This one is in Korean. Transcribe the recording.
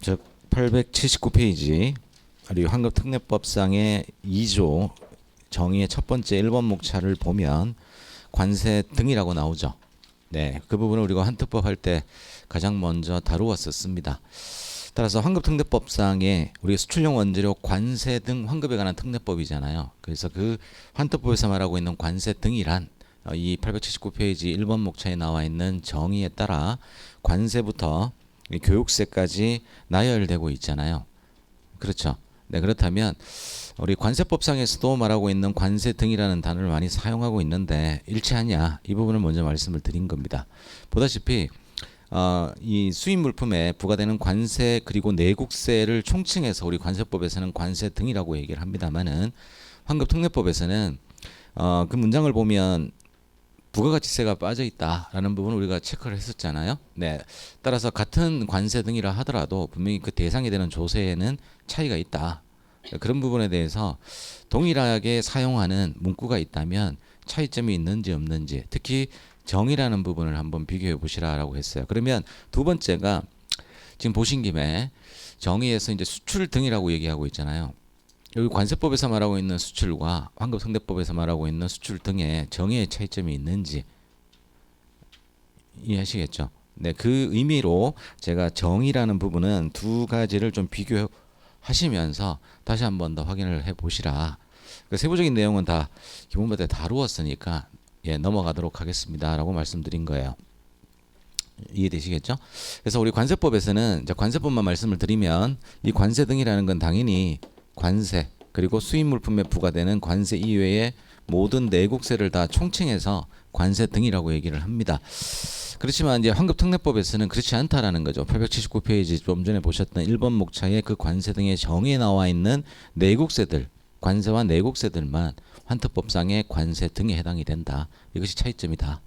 저 879페이지 우리 환급특례법상의 2조 정의의 첫 번째 1번 목차를 보면 관세 등이라고 나오죠. 네, 그 부분을 우리가 환특법 할 때 가장 먼저 다루었었습니다. 따라서 환급특례법상에 우리 수출용 원재료 관세 등 환급에 관한 특례법이잖아요. 그래서 그 환특법에서 말하고 있는 관세 등이란 어, 이 879페이지 1번 목차에 나와 있는 정의에 따라 관세부터 이 교육세까지 나열되고 있잖아요. 그렇죠. 네, 그렇다면 우리 관세법상에서도 말하고 있는 관세 등이라는 단어를 많이 사용하고 있는데 일치하냐 이 부분을 먼저 말씀을 드린 겁니다. 보다시피 어, 이 수입 물품에 부과되는 관세 그리고 내국세를 총칭해서 우리 관세법에서는 관세 등이라고 얘기를 합니다만은 환급특례법에서는 어, 그 문장을 보면 부가가치세가 빠져 있다라는 부분을 우리가 체크를 했었잖아요. 네. 따라서 같은 관세 등이라 하더라도 분명히 그 대상이 되는 조세에는 차이가 있다. 그런 부분에 대해서 동일하게 사용하는 문구가 있다면 차이점이 있는지 없는지 특히 정의라는 부분을 한번 비교해 보시라라고 했어요. 그러면 두 번째가 지금 보신 김에 정의에서 이제 수출 등이라고 얘기하고 있잖아요. 여기 관세법에서 말하고 있는 수출과 환급성대법에서 말하고 있는 수출 등의 정의의 차이점이 있는지 이해하시겠죠? 네, 그 의미로 제가 정의라는 부분은 두 가지를 좀 비교하시면서 다시 한 번 더 확인을 해 보시라. 그 세부적인 내용은 다 기본부터 다루었으니까 예, 넘어가도록 하겠습니다라고 말씀드린 거예요. 이해되시겠죠? 그래서 우리 관세법에서는 이제 관세법만 말씀을 드리면 이 관세 등이라는 건 당연히 관세 그리고 수입 물품에 부과되는 관세 이외의 모든 내국세를 다 총칭해서 관세 등이라고 얘기를 합니다. 그렇지만 이제 환급특례법에서는 그렇지 않다라는 거죠. 879페이지 좀 전에 보셨던 1번 목차에 그 관세 등의 정의에 나와 있는 내국세들, 관세와 내국세들만 환특법상의 관세 등에 해당이 된다. 이것이 차이점이다.